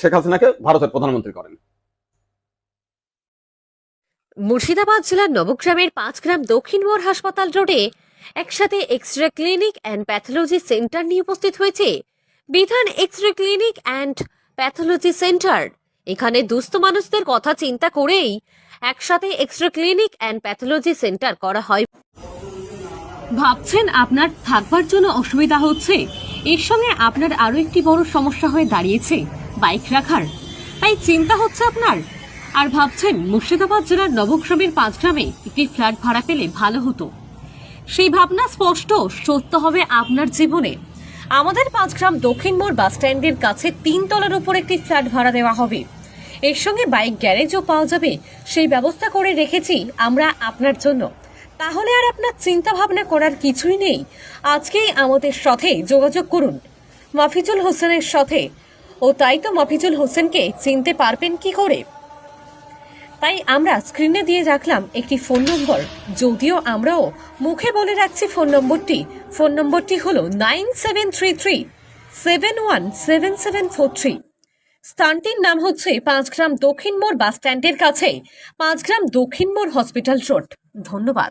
শেখ হাসিনাকে ভারতের প্রধানমন্ত্রী করেন। মুর্শিদাবাদ জেলার নবগ্রামের পাঁচ গ্রাম দক্ষিণ মোড় হাসপাতাল রোডে একসাথে X ray clinic and pathology centre নিয়ে উপস্থিত হয়েছে বিধান X ray clinic and pathology centre এখানে দুস্থ মানুষদের কথা চিন্তা করেই একসাথে X ray clinic and pathology centre করা হয়। ভাবছেন আপনার থাকবার জন্য অসুবিধা হচ্ছে? এর সঙ্গে আপনার আরও একটি বড় সমস্যা হয়ে দাঁড়িয়েছে। বাইক রাখার। তাই চিন্তা হচ্ছে আপনার। আর ভাবছেন মুর্শিদাবাদ জেলার নবগ্রামের পাঁচ গ্রামে একটি ফ্ল্যাট ভাড়া পেলে ভালো হতো। সেই ভাবনা স্পষ্ট, সত্য হবে আপনার জীবনে। আমাদের পাঁচগ্রাম দক্ষিণ মোড় বাস স্ট্যান্ডের কাছে তিন তলার উপর একটি ফ্ল্যাট ভাড়া দেওয়া হবে। এর সঙ্গে বাইক গ্যারেজও পাওয়া যাবে। সেই ব্যবস্থা করে রেখেছি আমরা আপনার জন্য। তাহলে আর আপনার চিন্তা ভাবনা করার কিছুই নেই। আজকেই আমাদের সাথে যোগাযোগ করুন। মাফিজুল হোসেনের সাথে ও তাই তো মফিজুল হোসেনকে চিনতে পারবেন কি করে? তাই আমরা স্ক্রিনে দিয়ে রাখলাম একটি ফোন নম্বর। যদিও আমরাও মুখে বলে রাখছি ফোন নম্বরটি। ফোন নম্বরটি হলো nine seven three three, seven one seven seven four three. স্থানটির নাম হচ্ছে পাঁচগ্রাম দক্ষিণ মোড় বাস স্ট্যান্ডের কাছে পাঁচগ্রাম দক্ষিণ মোড় হসপিটাল রোড। ধন্যবাদ।